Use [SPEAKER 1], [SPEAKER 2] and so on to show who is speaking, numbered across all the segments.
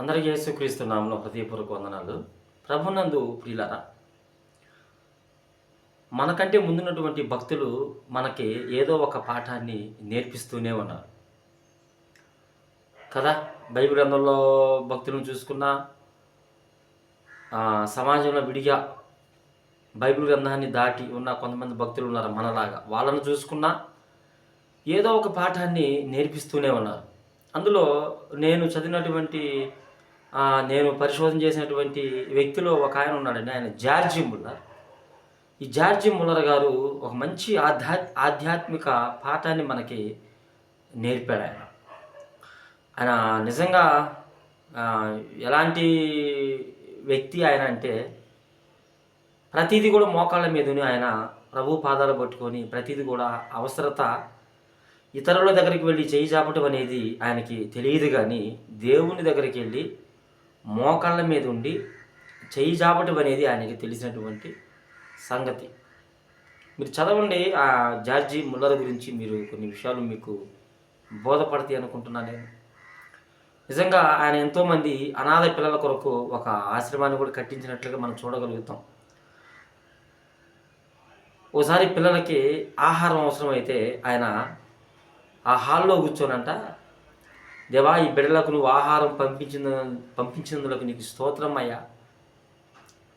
[SPEAKER 1] అందరికీ యేసుక్రీస్తు నామంలో హృదయపూర్వక వందనాలు. ప్రభునందు ప్రియులరా మనకంటే ముందున్నటువంటి భక్తులు మనకి ఏదో ఒక పాఠాన్ని నేర్పిస్తూనే ఉన్నారు. కదా బైబిల్ గ్రంథంలో భక్తులను చూసుకున్నా సమాజంలో విడిగా బైబిల్ గ్రంథాన్ని దాటి ఉన్న కొంతమంది భక్తులు ఉన్నారు మనలాగా. వాళ్ళను చూసుకున్నా ఏదో ఒక పాఠాన్ని నేర్పిస్తూనే ఉన్నారు. అందులో నేను చదివినటువంటి నేను పరిశోధన చేసినటువంటి వ్యక్తిలో ఒక ఆయన ఉన్నాడండి. ఆయన జార్జి ముల్లర్. ఈ జార్జి ముల్లర్ గారు ఒక మంచి ఆధ్యా ఆధ్యాత్మిక పాఠాన్ని మనకి నేర్పాడు ఆయన. ఆయన నిజంగా ఎలాంటి వ్యక్తి ఆయన అంటే ప్రతిదీ కూడా మోకాళ్ళ మీదని ఆయన ప్రభు పాదాలు పట్టుకొని ప్రతిదీ కూడా అవసరత ఇతరుల దగ్గరికి వెళ్ళి చేయి చాపటం అనేది ఆయనకి తెలియదు కానీ దేవుని దగ్గరికి వెళ్ళి మోకాళ్ళ మీద ఉండి చేయి చాపటం అనేది ఆయనకి తెలిసినటువంటి సంగతి. మీరు చదవండి ఆ జార్జి ముల్లర్ గురించి మీరు కొన్ని విషయాలు మీకు బోధపడతాయి అనుకుంటున్నాను నేను. నిజంగా ఆయన ఎంతోమంది అనాథ పిల్లల కొరకు ఒక ఆశ్రమాన్ని కూడా కట్టించినట్లుగా మనం చూడగలుగుతాం. ఓసారి పిల్లలకి ఆహారం అవసరమైతే ఆయన ఆ హాల్లో కూర్చోనంట. దేవా ఈ బిడ్డలకు నువ్వు ఆహారం పంపించిన పంపించినందులకు నీకు స్తోత్రం అయ్యా.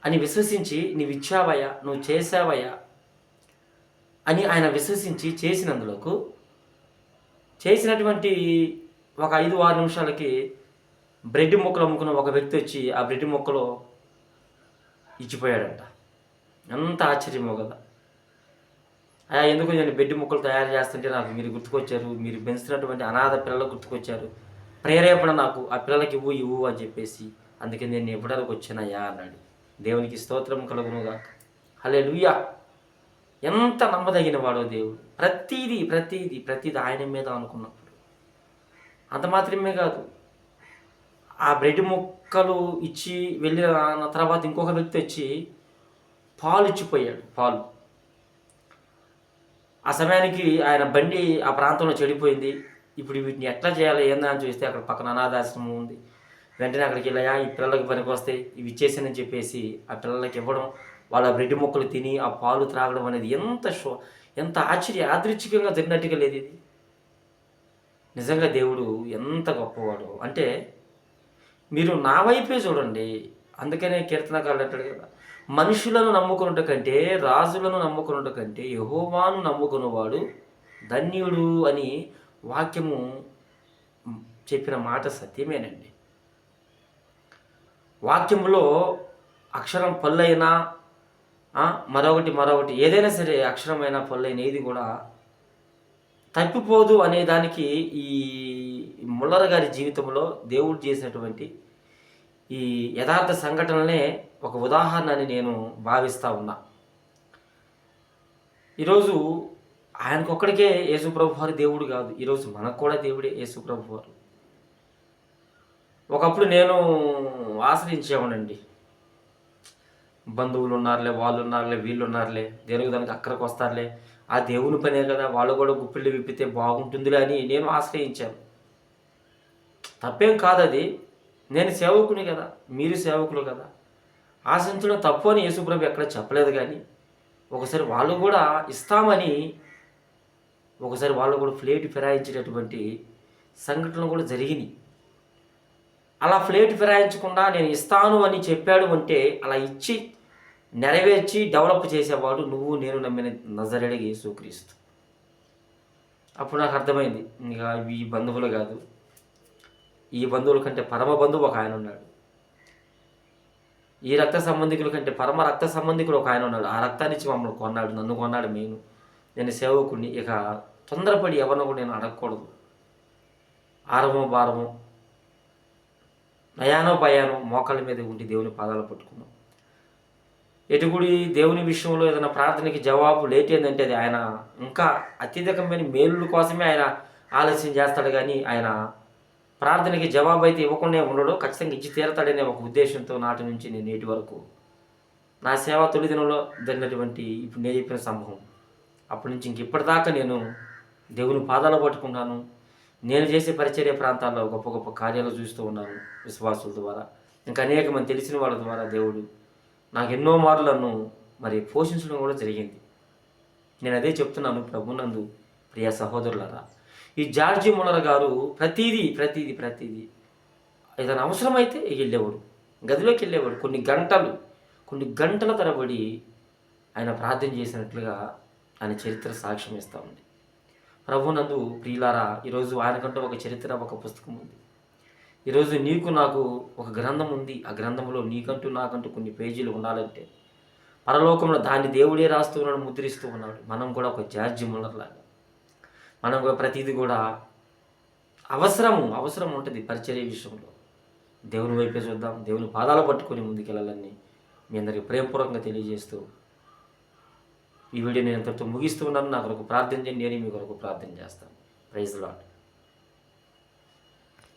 [SPEAKER 1] అని విశ్వసించి నీవు ఇచ్చావయ్యా నువ్వు చేసావయ్యా అని ఆయన విశ్వసించి చేసినందులకు చేసినటువంటి ఒక ఐదు ఆరు నిమిషాలకి బ్రెడ్ ముక్కలు అమ్ముకున్న ఒక వ్యక్తి వచ్చి ఆ బ్రెడ్ ముక్కలు ఇచ్చిపోయాడంట. ఎంత ఆశ్చర్యమో కదా. అయ్యా ఎందుకు నేను బెడ్ ముక్కలు తయారు చేస్తుంటే నాకు మీరు గుర్తుకొచ్చారు మీరు పెంచుతున్నటువంటి అనాథ పిల్లలు గుర్తుకొచ్చారు. ప్రేరేపణ నాకు ఆ పిల్లలకి ఇవ్వు ఇవ్వు అని చెప్పేసి అందుకే నేను ఇవ్వడానికి వచ్చానయ్యా అన్నాడు. దేవునికి స్తోత్రం కలుగునుగా హలే ఎంత నమ్మదగిన వాడో దేవుడు. ప్రతీది ప్రతీది ప్రతీది ఆయన మీద అనుకున్నప్పుడు. అంత మాత్రమే కాదు. ఆ బ్రెడ్ ముక్కలు ఇచ్చి వెళ్ళిన తర్వాత ఇంకొక వ్యక్తి వచ్చి పాలు ఇచ్చిపోయాడు పాలు. ఆ సమయానికి ఆయన బండి ఆ ప్రాంతంలో చెడిపోయింది. ఇప్పుడు వీటిని ఎట్లా చేయాలి ఏందా అని చూస్తే అక్కడ పక్కన అనాథాశ్రమం ఉంది. వెంటనే అక్కడికి వెళ్ళాయా ఈ పిల్లలకి పనికి వస్తాయి ఇవి ఇచ్చేసానని చెప్పేసి ఆ పిల్లలకి ఇవ్వడం వాళ్ళ బ్రెడ్ ముక్కలు తిని ఆ పాలు త్రాగడం అనేది ఎంత షో ఎంత ఆశ్చర్య యాదృచ్ఛికంగా జరిగినట్టుగా లేదు ఇది. నిజంగా దేవుడు ఎంత గొప్పవాడు. అంటే మీరు నా వైపే చూడండి. అందుకనే కీర్తనకారుడు అంటాడు కదా మనుషులను నమ్ముకున్నట కంటే రాజులను నమ్ముకున్నట కంటే యహోవాను నమ్ముకున్నవాడు ధన్యుడు అని వాక్యము చెప్పిన మాట సత్యమేనండి. వాక్యములో అక్షరం పల్లైనా మరొకటి మరొకటి ఏదైనా సరే అక్షరమైన పల్లైన ఏది కూడా తప్పిపోదు అనే దానికి ఈ ముల్లర గారి జీవితంలో దేవుడు చేసినటువంటి ఈ యథార్థ సంఘటనలనే ఒక ఉదాహరణ అని నేను భావిస్తూ ఉన్నా. ఈరోజు ఆయనకొక్కడికే యేసుప్రభు వారు దేవుడు కాదు. ఈరోజు మనకు కూడా దేవుడే యేసుప్రభు వారు ఒకప్పుడు నేను ఆశ్రయించేవాడండి బంధువులు ఉన్నారులే వాళ్ళు ఉన్నారులే వీళ్ళు ఉన్నారులే దేనికి దానికి అక్కడికి వస్తారులే. ఆ దేవుని పనే కదా వాళ్ళు కూడా గుప్పిళ్ళు విప్పితే బాగుంటుందిలే అని నేను ఆశ్రయించాను. తప్పేం కాదు అది నేను సేవకుని కదా మీరు సేవకులు కదా. ఆశించడం తప్పు అని యేసుప్రభు ఎక్కడ చెప్పలేదు కానీ ఒకసారి వాళ్ళు కూడా ఇస్తామని ఒకసారి వాళ్ళు కూడా ఫ్లేట్ ఫిరాయించేటటువంటి సంఘటనలు కూడా జరిగినాయి. అలా ఫ్లేట్ ఫిరాయించకుండా నేను ఇస్తాను అని చెప్పాడు అంటే అలా ఇచ్చి నెరవేర్చి డెవలప్ చేసేవాడు నువ్వు నేను నమ్మిన నజరేడిగా యేసుక్రీస్తు. అప్పుడు నాకు అర్థమైంది ఇంకా ఈ బంధువులు కాదు. ఈ బంధువుల కంటే పరమ బంధువు ఒక ఆయన ఉన్నాడు. ఈ రక్త సంబంధికుల కంటే పరమ రక్త సంబంధికుడు ఒక ఆయన ఉన్నాడు. ఆ రక్తాన్నిచ్చి మమ్మల్ని కొన్నాడు నన్ను కొన్నాడు నేను నేను సేవకుడిని ఇక తొందరపడి ఎవరినో కూడా నేను అడగకూడదు. ఆరమో భారమో నయానో భయానో మోకాళ్ళ మీద ఉండి దేవుని పాదాలు పట్టుకున్నాం ఎటుగుడి దేవుని విషయంలో ఏదైనా ప్రార్థనకి జవాబు లేట్ ఏంటంటే అది ఆయన ఇంకా అత్యధికమైన మేలుల కోసమే ఆయన ఆలస్యం చేస్తాడు కానీ ఆయన ప్రార్థనకి జవాబు అయితే ఇవ్వకుండా ఉండడు ఖచ్చితంగా ఇచ్చి తీరతాడనే ఒక ఉద్దేశంతో నాటి నుంచి నేను నేటి వరకు నా సేవ తొలి దినంలో జరిగినటువంటి ఇప్పుడు నేను చెప్పిన సంభవం. అప్పటి నుంచి ఇంక ఇప్పటిదాకా నేను దేవుని పాదాలు పట్టుకుంటాను. నేను చేసే పరిచర్య ప్రాంతాల్లో గొప్ప గొప్ప కార్యాలు చూస్తూ ఉన్నాను విశ్వాసుల ద్వారా. ఇంకా అనేక మంది తెలిసిన వాళ్ళ ద్వారా దేవుడు నాకు ఎన్నో మార్లను మరి పోషించడం కూడా జరిగింది. నేను అదే చెప్తున్నాను ప్రభునందు ప్రియ సహోదరులరా. ఈ జార్జి ముల్లర్ గారు ప్రతిదీ ప్రతిదీ ప్రతిదీ ఏదైనా అవసరమైతే వెళ్ళేవాడు గదిలోకి వెళ్ళేవాడు. కొన్ని గంటలు కొన్ని గంటల తరబడి ఆయన ప్రార్థన చేసినట్లుగా ఆయన చరిత్ర సాక్ష్యం ఇస్తూ ఉంది. ప్రభునందు ప్రియులారా ఈరోజు ఆయనకంటూ ఒక చరిత్ర ఒక పుస్తకం ఉంది. ఈరోజు నీకు నాకు ఒక గ్రంథం ఉంది. ఆ గ్రంథంలో నీకంటూ నాకంటూ కొన్ని పేజీలు ఉండాలంటే పరలోకంలో దాన్ని దేవుడే రాస్తూ ఉన్నాడు ముద్రిస్తూ ఉన్నాడు. మనం కూడా ఒక జార్జి ముల్లర్లాగా మనం కూడా ప్రతిదీ కూడా అవసరము అవసరం ఉంటుంది పరిచర్య విషయంలో. దేవుని వైపే చూద్దాం దేవుని పాదాలు పట్టుకొని ముందుకెళ్ళాలని మీ అందరికీ ప్రేమపూర్వకంగా తెలియజేస్తూ ఈ వీడియో నేను ఇంతటితో ముగిస్తూ ఉన్నాను. నా కొరకు ప్రార్థన చేయండి నేను మీ కొరకు ప్రార్థన చేస్తాను. Praise lord